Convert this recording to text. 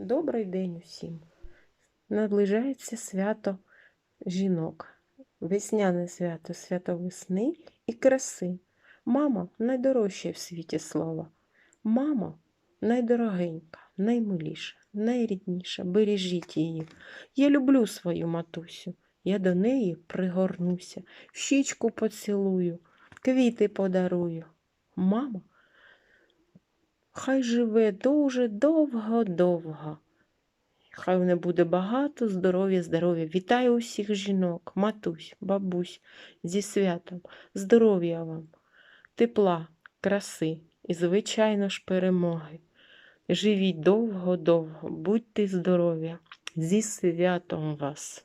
Добрий день усім. Наближається свято жінок. Весняне свято, свято весни і краси. Мама найдорожче в світі слово. Мама найдорогенька, наймиліша, найрідніша. Бережіть її. Я люблю свою матусю. Я до неї пригорнуся, в щічку поцілую, квіти подарую. Мама Хай живе дуже довго-довго. Хай в неї буде багато здоров'я, здоров'я. Вітаю усіх жінок, матусь, бабусь зі святом, здоров'я вам, тепла, краси і, звичайно ж, перемоги. Живіть довго-довго, будьте здорові, зі святом вас.